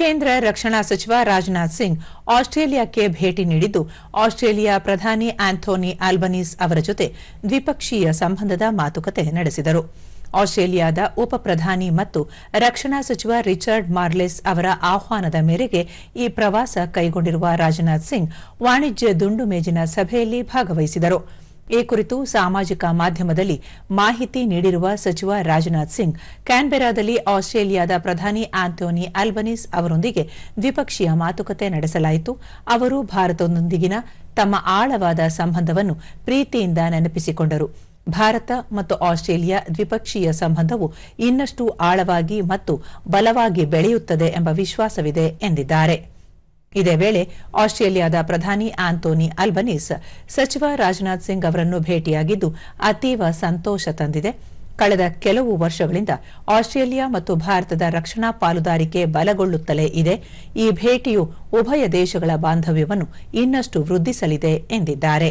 ಕೇಂದ್ರ ರಕ್ಷಣಾ ಸಚಿವ ರಾಜನಾಥ್ ಸಿಂಗ್ ಆಸ್ಟ್ರೇಲಿಯಾಕ್ಕೆ ಭೇಟಿ ನೀಡಿದ್ದು, ಆಸ್ಟ್ರೇಲಿಯಾ ಪ್ರಧಾನಿ ಆಂಥೋನಿ ಆಲ್ಬನೀಸ್ ಅವರ ಜೊತೆ ದ್ವಿಪಕ್ಷೀಯ ಸಂಬಂಧದ ಮಾತುಕತೆ ನಡೆಸಿದರು. ಆಸ್ಟ್ರೇಲಿಯಾದ ಉಪ ಪ್ರಧಾನಿ ಮತ್ತು ರಕ್ಷಣಾ ಸಚಿವ ರಿಚರ್ಡ್ ಮಾರ್ಲೆಸ್ ಅವರ ಆಹ್ವಾನದ ಮೇರೆಗೆ ಈ ಪ್ರವಾಸ ಕೈಗೊಂಡಿರುವ ರಾಜನಾಥ್ ಸಿಂಗ್ ವಾಣಿಜ್ಯ ದುಂಡು ಮೇಜಿನ ಸಭೆಯಲ್ಲಿ ಭಾಗವಹಿಸಿದರು. ಈ ಕುರಿತು ಸಾಮಾಜಿಕ ಮಾಧ್ಯಮದಲ್ಲಿ ಮಾಹಿತಿ ನೀಡಿರುವ ಸಚಿವ ರಾಜನಾಥ್ ಸಿಂಗ್, ಕ್ಯಾನ್ಬೆರಾದಲ್ಲಿ ಆಸ್ಟ್ರೇಲಿಯಾದ ಪ್ರಧಾನಿ ಆಂಥೋನಿ ಆಲ್ಬನೀಸ್ ಅವರೊಂದಿಗೆ ದ್ವಿಪಕ್ಷೀಯ ಮಾತುಕತೆ ನಡೆಸಲಾಯಿತು. ಅವರು ಭಾರತದೊಂದಿಗಿನ ತಮ್ಮ ಆಳವಾದ ಸಂಬಂಧವನ್ನು ಪ್ರೀತಿಯಿಂದ ನೆನಪಿಸಿಕೊಂಡರು. ಭಾರತ ಮತ್ತು ಆಸ್ಟ್ರೇಲಿಯಾ ದ್ವಿಪಕ್ಷೀಯ ಸಂಬಂಧವು ಇನ್ನಷ್ಟು ಆಳವಾಗಿ ಮತ್ತು ಬಲವಾಗಿ ಬೆಳೆಯುತ್ತದೆ ಎಂಬ ವಿಶ್ವಾಸವಿದೆ ಎಂದಿದ್ದಾರೆ. ಇದೇ ವೇಳೆ ಆಸ್ಟ್ರೇಲಿಯಾದ ಪ್ರಧಾನಿ ಆಂಥೋನಿ ಅಲ್ಬನೀಸ್ ಸಚಿವ ರಾಜನಾಥ್ ಸಿಂಗ್ ಅವರನ್ನು ಭೇಟಿಯಾಗಿದ್ದು ಅತೀವ ಸಂತೋಷ ತಂದಿದೆ. ಕಳೆದ ಕೆಲವು ವರ್ಷಗಳಿಂದ ಆಸ್ಟ್ರೇಲಿಯಾ ಮತ್ತು ಭಾರತದ ರಕ್ಷಣಾ ಪಾಲುದಾರಿಕೆ ಬಲಗೊಳ್ಳುತ್ತಲೇ ಇದೆ. ಈ ಭೇಟಿಯು ಉಭಯ ದೇಶಗಳ ಬಾಂಧವ್ಯವನ್ನು ಇನ್ನಷ್ಟು ವೃದ್ಧಿಸಲಿದೆ ಎಂದಿದ್ದಾರೆ.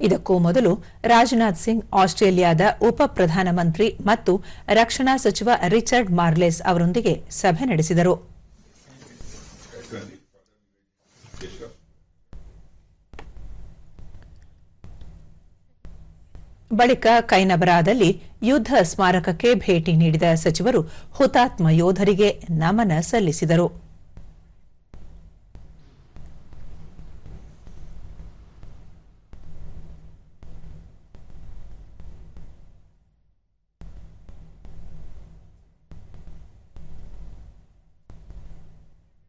ಇದಕ್ಕೂ ಮೊದಲು ರಾಜನಾಥ್ ಸಿಂಗ್ ಆಸ್ಟ್ರೇಲಿಯಾದ ಉಪ ಪ್ರಧಾನಮಂತ್ರಿ ಮತ್ತು ರಕ್ಷಣಾ ಸಚಿವ ರಿಚರ್ಡ್ ಮಾರ್ಲೆಸ್ ಅವರೊಂದಿಗೆ ಸಭೆ ನಡೆಸಿದರು. ಬಳಿಕ ಕೈನಬರಾದಲ್ಲಿ ಯುದ್ಧ ಸ್ಮಾರಕಕ್ಕೆ ಭೇಟಿ ನೀಡಿದ ಸಚಿವರು ಹುತಾತ್ಮ ಯೋಧರಿಗೆ ನಮನ ಸಲ್ಲಿಸಿದರು.